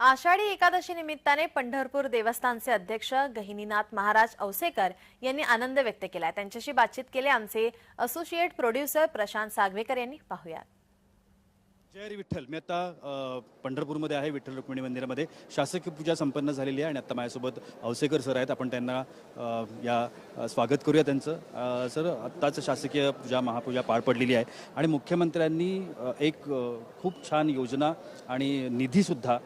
आषाढी एकादशी निमित्ताने पंढरपूर देवस्थानचे अध्यक्ष गहिनीनाथ महाराज औसेकर यांनी आनंद व्यक्त केलाय. त्यांच्याशी बातचीत केली आमचे असोसिएट प्रोड्युसर प्रशांत सागवेकर यांनी. पाहुयात. जय विठ्ठल. मी आता पंढरपूरमध्ये आहे विठ्ठल रुक्मिणी मंदिरामध्ये. शासकीय पूजा संपन्न झालेली आहे आणि आता माझ्यासोबत औसेकर सर आहेत. आपण त्यांना या स्वागत करूया त्यांचं. सर आत्ताच शासकीय पूजा महापूजा पार पडलेली आहे आणि मुख्यमंत्र्यांनी एक खूप छान योजना आणि निधीसुद्धा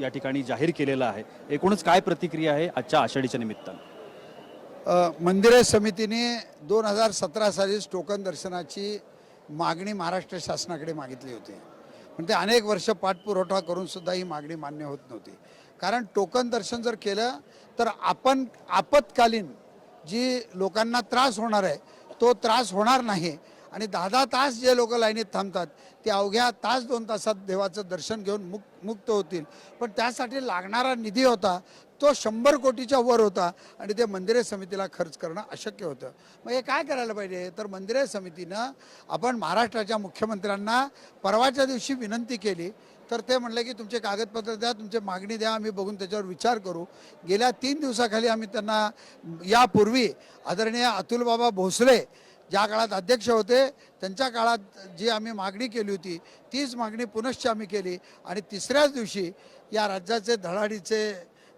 या ठिकाणी जाहीर केलेला आहे. एकूणच काय प्रतिक्रिया आहे आजच्या आषाढीच्या निमित्तानं? मंदिर मंदिरे समितीने दोन हजार सतरा सालीच टोकन दर्शनाची मागणी महाराष्ट्र शासनाकडे मागितली होती. पण ते अनेक वर्ष पाठपुरवठा करून सुद्धा ही मागणी मान्य होत नव्हती. कारण टोकन दर्शन जर केलं तर आपण आपत्कालीन जी लोकांना त्रास होणार आहे तो त्रास होणार नाही. आणि दहा दहा तास जे लोक लाईनीत थांबतात ते अवघ्या तास दोन तासात देवाचं दर्शन घेऊन मुक मुक्त होतील. पण त्यासाठी लागणारा निधी होता तो शंभर कोटीच्या वर होता आणि ते मंदिरे समितीला खर्च करणं अशक्य होतं. मग हे काय करायला पाहिजे? तर मंदिरे समितीनं आपण महाराष्ट्राच्या मुख्यमंत्र्यांना परवाच्या दिवशी विनंती केली. तर ते म्हणले की तुमचे कागदपत्र द्या तुमचे मागणी द्या आम्ही बघून त्याच्यावर विचार करू. गेल्या तीन दिवसाखाली आम्ही त्यांना यापूर्वी आदरणीय अतुलबाबा भोसले ज्या काळात अध्यक्ष होते त्यांच्या काळात जी आम्ही मागणी केली होती तीच मागणी पुनश्च आम्ही केली. आणि तिसऱ्याच दिवशी या राज्याचे धडाडीचे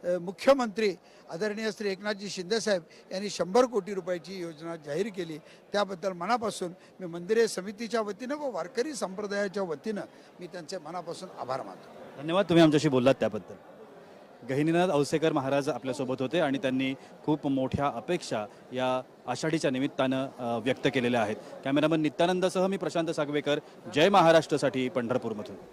मुख्यमंत्री आदरणीय श्री एकनाथजी शिंदेसाहेब यांनी शंभर कोटी रुपयाची योजना जाहीर केली. त्याबद्दल मनापासून मी मंदिरे समितीच्या वतीनं व वारकरी संप्रदायाच्या वतीनं मी त्यांचे मनापासून आभार मानतो. धन्यवाद. तुम्ही आमच्याशी बोललात त्याबद्दल. गहिनीनाथ औसेकर महाराज आपल्यासोबत होते आणि त्यांनी खूप मोठ्या अपेक्षा या आषाढीच्या निमित्तानं व्यक्त केलेल्या आहेत. कॅमेरामन नित्यानंदासह मी प्रशांत सागवेकर. जय महाराष्ट्रसाठी पंढरपूरमधून.